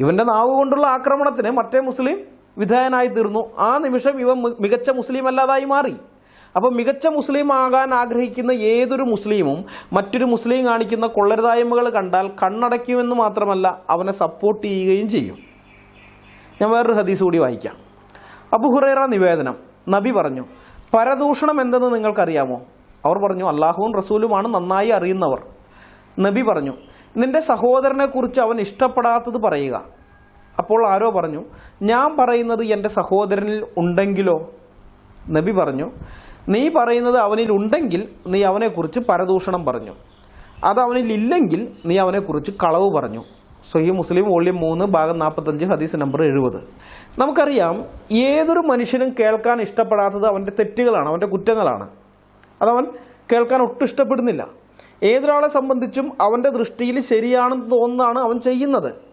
ഇവന്റെ നാവ് കൊണ്ടുള്ള ആക്രമണത്തിന് മറ്റേ മുസ്ലിം വിധേയനായി തീർന്നു. ആ നിമിഷം ഇവൻ മികച്ച മുസ്ലിം അല്ലാതായി മാറി. അപ്പോൾ മികച്ച മുസ്ലിം ആകാൻ ആഗ്രഹിക്കുന്ന ഏതൊരു മുസ്ലിമും മറ്റൊരു മുസ്ലിം കാണിക്കുന്ന കൊള്ളരുതായ്മകൾ കണ്ടാൽ കണ്ണടയ്ക്കുമെന്ന് മാത്രമല്ല അവനെ സപ്പോർട്ട് ചെയ്യുകയും ചെയ്യും. ഞാൻ വേറൊരു ഹദീസ് കൂടി വായിക്കാം. അബു ഹുറൈറ നിവേദനം. നബി പറഞ്ഞു പരദൂഷണം എന്തെന്ന് നിങ്ങൾക്കറിയാമോ? അവർ പറഞ്ഞു അള്ളാഹുവും റസൂലുമാണ് നന്നായി അറിയുന്നവർ. നബി പറഞ്ഞു നിന്റെ സഹോദരനെ കുറിച്ച് അവൻ ഇഷ്ടപ്പെടാത്തത് പറയുക. അപ്പോൾ ആരോ പറഞ്ഞു ഞാൻ പറയുന്നത് എന്റെ സഹോദരനിൽ ഉണ്ടെങ്കിലോ? നബി പറഞ്ഞു നീ പറയുന്നത് അവനിൽ ഉണ്ടെങ്കിൽ നീ അവനെക്കുറിച്ച് പരദൂഷണം പറഞ്ഞു. അത് അവനിൽ ഇല്ലെങ്കിൽ നീ അവനെക്കുറിച്ച് കളവ് പറഞ്ഞു. സൊഹി മുസ്ലിം വോള്യം മൂന്ന് ഭാഗം നാൽപ്പത്തഞ്ച് ഹദീസ് നമ്പർ എഴുപത്. നമുക്കറിയാം ഏതൊരു മനുഷ്യനും കേൾക്കാൻ ഇഷ്ടപ്പെടാത്തത് അവന്റെ തെറ്റുകളാണ് അവന്റെ കുറ്റങ്ങളാണ്. അതവൻ കേൾക്കാൻ ഒട്ടും ഇഷ്ടപ്പെടുന്നില്ല. ഏതൊരാളെ സംബന്ധിച്ചും അവന്റെ ദൃഷ്ടിയിൽ ശരിയാണെന്ന് തോന്നുന്നതാണ് അവൻ ചെയ്യുന്നത്.